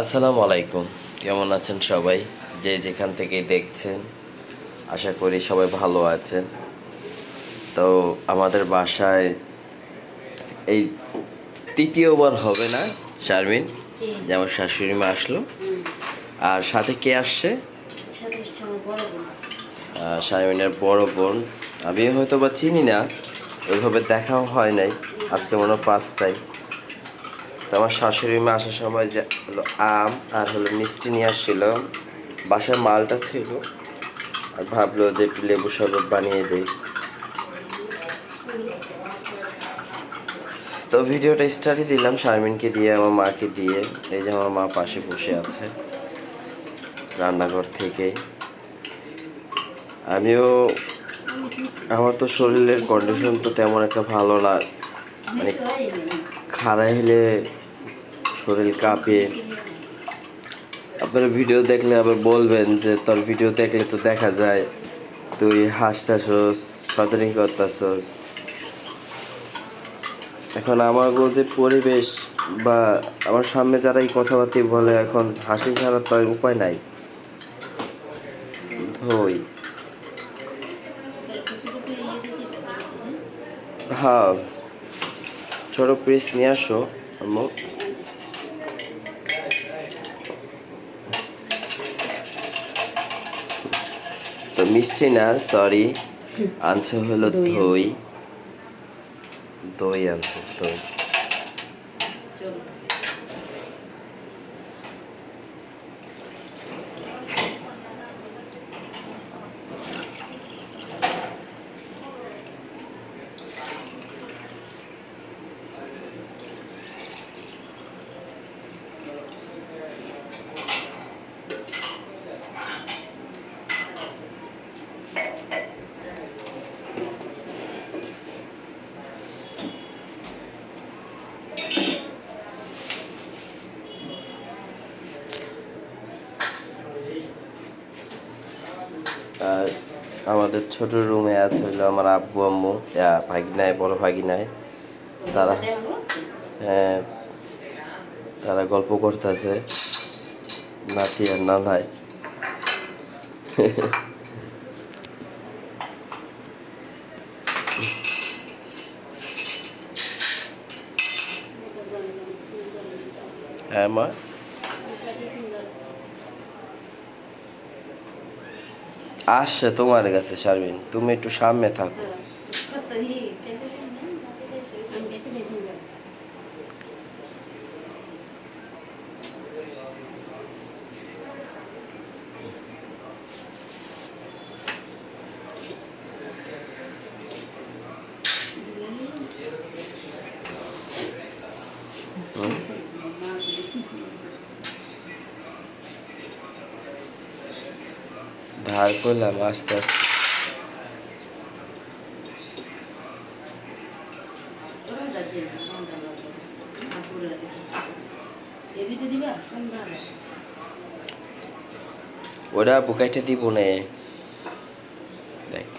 আসসালামু আলাইকুম। কেমন আছেন সবাই? যে যেখান থেকে দেখছেন আশা করি সবাই ভালো আছেন। তো আমাদের বাসায় এই তৃতীয়বার হবে না শারমিন? যেমন শাশুড়ি মা আসলো। আর সাথে কে আসছে? শারমিনের বড় বোন। আমি হয়তো বা চিনি না ওইভাবে দেখাও হয় নাই। আজকে মনে হয় ফার্স্ট টাইম তো আমার শাশুড়ি মা আসার সময় যে হলো আম আর হলো মিষ্টি নিয়ে আসছিল বাসায় মালটা ছিল, আর ভাবলো যে একটু লেবু শরবত বানিয়ে দেই। তো ভিডিওটা স্টার্টই দিলাম শারমিনকে দিয়ে, আমার মাকে দিয়ে, এই যে আমার মা পাশে বসে আছে রান্নাঘর থেকে। আমিও, আমার তো শরীরের কন্ডিশন তো তেমন একটা ভালো না মানে খাড়াই হলে শরীর কাঁপে আপনারা ভিডিও দেখলে আবার বলবেন যে, তোর ভিডিও দেখলে তো দেখা যায়। তুই হাসতাছস সতর্ক করতাছস। এখন আমার যে পরিবেশ বা আমার সামনে যারা এই কথাবার্তা বলে, এখন হাসি ছাড়া তো উপায় নাই। ধই। হ্যাঁ। ছোট পিস নিয়ে আসো, আম্মু। তো মিষ্টি না সরি আনছে হলো দই। দই আনছে দই আর আমাদের ছোট রুমে আছে হলো আমার আব্বু, আম্মু ভাগিনায়, বড় ভাগিনায়। তারা হ্যাঁ তারা গল্প করতেছে। নাতি আর নানায় হ্যাঁ মা? আসছে তোমার কাছে শারমিন। তুমি একটু সামনে থাকো হুম? ধার করলাম আস্তে আস্তে ওটা বুকাইটা দিব নে দেখ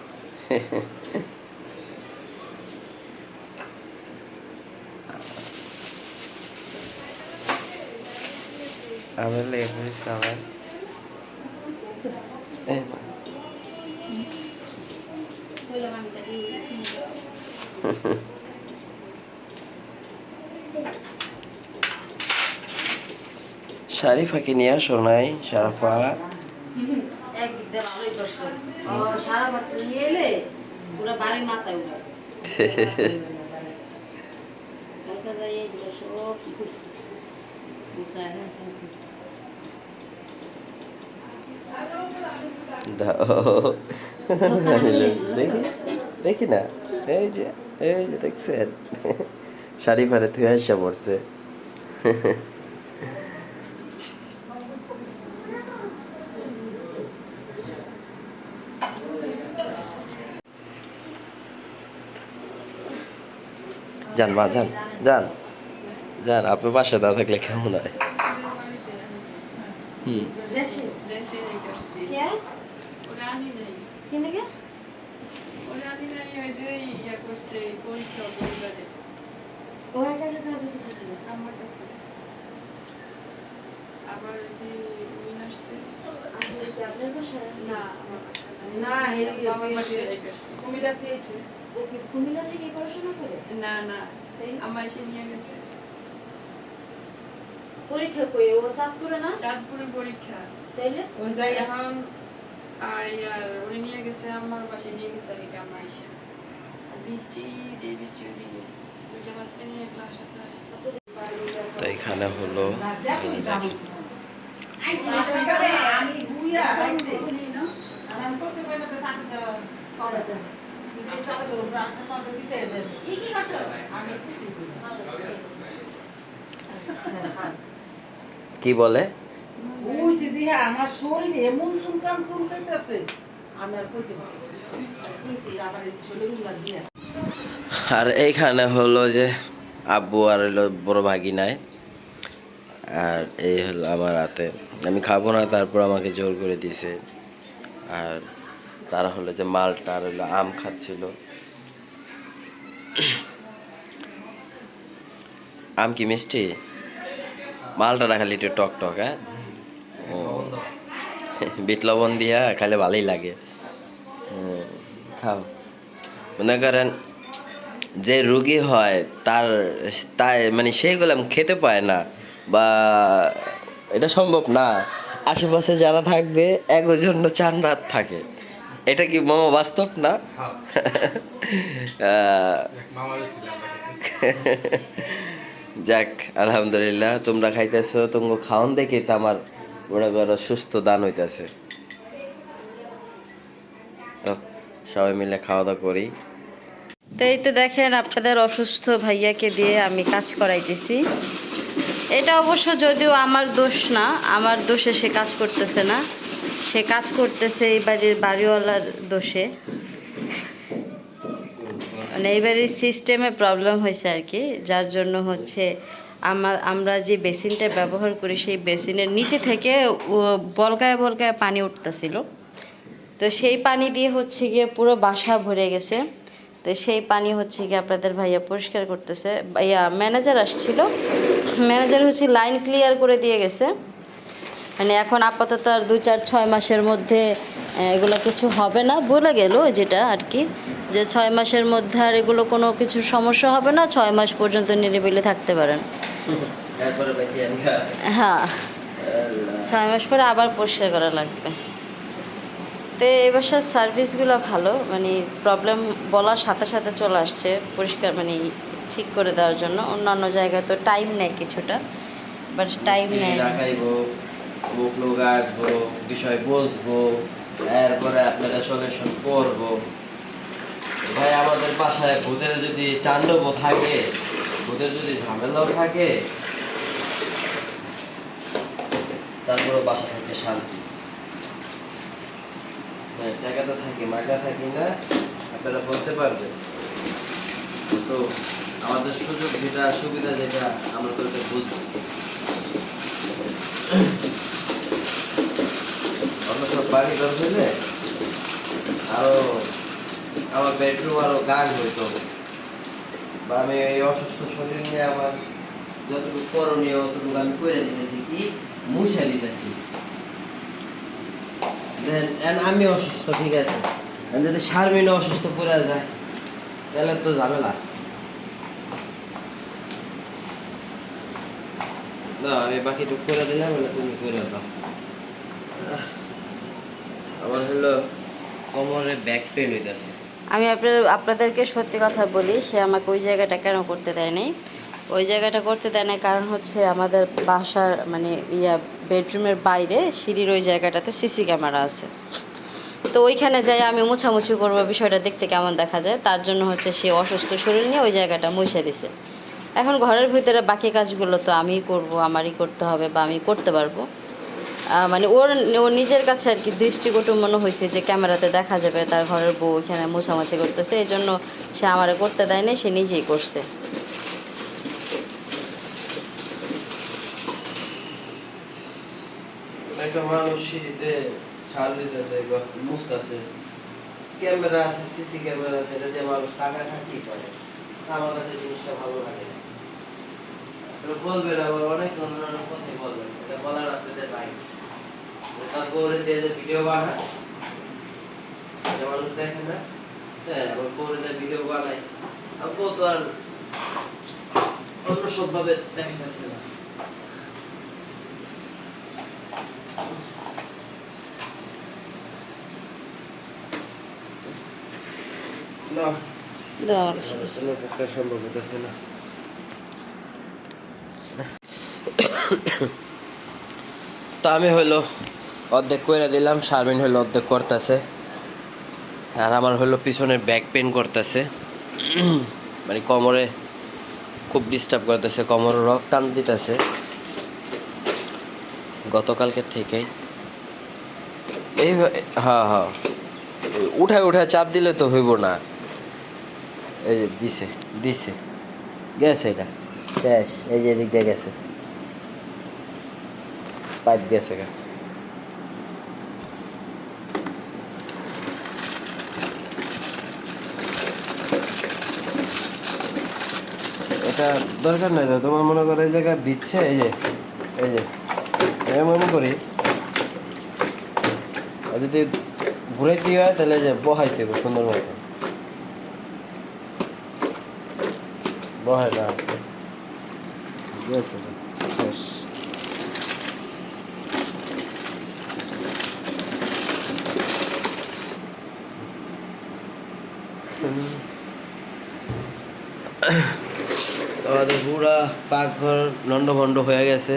আমার লেগে পড়িস না আমার গুছায় হ্যাঁ, হ্যাঁ, হ্যাঁ। দাও দেখি দেখি না এই যে এই যে দেখছেন শাড়ি ফাড়ে তুই আসা পড়ছে যান মা যান যান। যান আপনার বাসা না থাকলে কেমন হয়? হুম। আবার যে না না, থেকে পড়াশোনা করে? না না আমার এসে নিয়ে গেছে পরীক্ষা কই ও চাঁদপুরে না চাঁদপুরে পরীক্ষা তাইলে ওই জায়গা এখন আর আর উনি নিয়ে গেছে আমার বাসায় নিয়ে গেছে আগে আমার এসে বৃষ্টি যে বৃষ্টি ওদিকে দুইটা বাচ্চা নিয়ে ক্লাস আছে তো এখানে হলো আমি রাইতে আমি করতে পারি না তো কি বলে? আমার শরীরে এমন চুলকান চুলকাইতেছে আমি আর কইতে আর এইখানে হলো যে আব্বু আর হলো বড় ভাগিনায় আর এই হলো আমার হাতে। আমি খাব না, তারপর আমাকে জোর করে দিছে। আর তারা হলো যে মালটা আর হলো আম খাচ্ছিল। আম কি মিষ্টি? মালটা রাখালি একটু টক টক হ্যাঁ। বিট লবণ দিয়া খাইলে ভালোই লাগে। খাও। মনে করেন যে রুগী হয় তার তাই মানে সেইগুলো খেতে পায় না বা এটা সম্ভব না। আশেপাশে যারা থাকবে এক জন্য চার রাত থাকে। এটা কি মামা বাস্তব না? যাক আলহামদুলিল্লাহ তোমরা খাইতেছো তোমাকে খাওয়ান দেখে তো আমার মনে করো সুস্থ দান হইতেছে। তো সবাই মিলে খাওয়া দাওয়া করি। তো এই তো দেখেন আপনাদের অসুস্থ ভাইয়াকে দিয়ে আমি কাজ করাইতেছি। এটা অবশ্য যদিও আমার দোষ না আমার দোষে সে কাজ করতেছে না। সে কাজ করতেছে এই বাড়ির বাড়িওয়ালার দোষে। মানে এই বাড়ির সিস্টেমে প্রবলেম হয়েছে আর কি, যার জন্য হচ্ছে আমার আমরা যে বেসিনটা ব্যবহার করি, সেই বেসিনের নিচে থেকে বলকায় বলকায় পানি উঠতেছিল। তো সেই পানি দিয়ে হচ্ছে গিয়ে পুরো বাসা ভরে গেছে। তো সেই পানি হচ্ছে গিয়ে আপনাদের ভাইয়া পরিষ্কার করতেছে। ইয়া ম্যানেজার আসছিল। ম্যানেজার হচ্ছে লাইন ক্লিয়ার করে দিয়ে গেছে। মানে এখন আপাতত আর দু চার ছয় মাসের মধ্যে এগুলো কিছু হবে না বলে গেল যেটা আর কি। যে ছয় মাসের মধ্যে আর এগুলো কোনো কিছু সমস্যা হবে না ছয় মাস পর্যন্ত নিরিবিলি থাকতে পারেন। হ্যাঁ। ছয় মাস পরে আবার পরিষ্কার করা লাগবে। তো এই বাসার সার্ভিসগুলো ভালো মানে প্রবলেম বলার সাথে সাথে চলে আসছে পরিষ্কার মানে ঠিক করে দেওয়ার জন্য। অন্যান্য জায়গায় তো টাইম নেয় কিছুটা বাট টাইম নেয় লোক আসব বিষয় বুঝব, এরপরে আপনারা সলিউশন করব। ভাই, আমাদের বাসায় ভূতের যদি তাণ্ডব থাকে, ভূতের যদি ঝামেলাও থাকে তারপরে বাসা থাকে শান্তি। টাকা তো থাকি মাগা থাকি না, আপনারা বলতে পারবেন। তো, আমাদের সুযোগ যেটা, সুবিধা যেটা, আমরা তো ওটা বুঝব অন্য সব বাড়ি ঘর হইলে আরও আমার বেডরুম আরও গান হইতো বা আমি এই অসুস্থ শরীর নিয়ে আমার যতটুকু করণীয় ততটুকু আমি করে দিতেছি কি? মুছে দিতেছি। আমি অসুস্থ, ঠিক আছে। যদি শারমিন অসুস্থ পড়ে যায়, তাহলে তো ঝামেলা। না, আমি বাকিটুকু করে দিলাম তুমি করে দাও। আমার হলো কোমরে ব্যাক পেন হইতাছে। আমি আপনার, আপনাদেরকে সত্যি কথা বলি, সে আমাকে ওই জায়গাটা কেন করতে দেয় নাই? ওই জায়গাটা করতে দেয় না কারণ হচ্ছে আমাদের বাসার মানে ইয়া বেডরুমের বাইরে, সিঁড়ির ওই জায়গাটাতে সিসি ক্যামেরা আছে। তো ওইখানে যাই আমি মুছামুছি করব, বিষয়টা দেখতে কেমন দেখা যায়। তার জন্য হচ্ছে সে অসুস্থ শরীর নিয়ে ওই জায়গাটা মুছে দিছে। এখন ঘরের ভিতরে বাকি কাজগুলো তো আমিই করব, আমারই করতে হবে বা আমি করতে পারব। মানে ওর ওর নিজের কাছে আর কি দৃষ্টিকটু মনে হয়েছে যে ক্যামেরাতে দেখা যাবে, তার ঘরের বউ এখানে মোছামাছি করতেছে, এই জন্য সে আমারে করতে দেয় নাই, সে নিজেই করছে। একটা মানুষ ছাড় দিতেছে ক্যামেরা আছে, সিসি ক্যামেরা আছে, এটা দিয়ে মানুষ টাকা পারে। আমার কাছে জিনিসটা ভালো লাগে অনেক কথাই এটা বলার আপনি বউরে দিয়ে যে ভিডিও বানায় মানুষ দেখে না। হ্যাঁ বউরে দিয়ে ভিডিও বানায় তো আর অন্য সব ভাবে দেখাইতেছে না। সম্ভব হতেছে তো আমি হইল অর্ধেক কইরা দিলাম, শারমিন হইল অর্ধেক করতেছে। আর আমার হইল পিছনের ব্যাক পেন করতেছে। মানে কোমরে খুব ডিস্টার্ব করতেছে, কোমর রক টান দিতেছে। গতকালকে থেকেই। এই হ্যাঁ হ্যাঁ উঠায় উঠায় চাপ দিলে তো হইব না। এই যে দিছে দিছে। গেছে এটা। গ্যাস এই যে এদিক দিয়ে গেছে। পাইপ গেছে গা। এটা দরকার নাই তো। তোমার মনে করো এই জায়গায় বিচ্ছে, এই যে এই যে মনে করি, আর যদি ঘুরাইতে হয় তাহলে যে বহাইতে হবে সুন্দর মতো বহাই শেষ। আমাদের পুরা পাকঘর লন্ড ভন্ড হয়ে গেছে।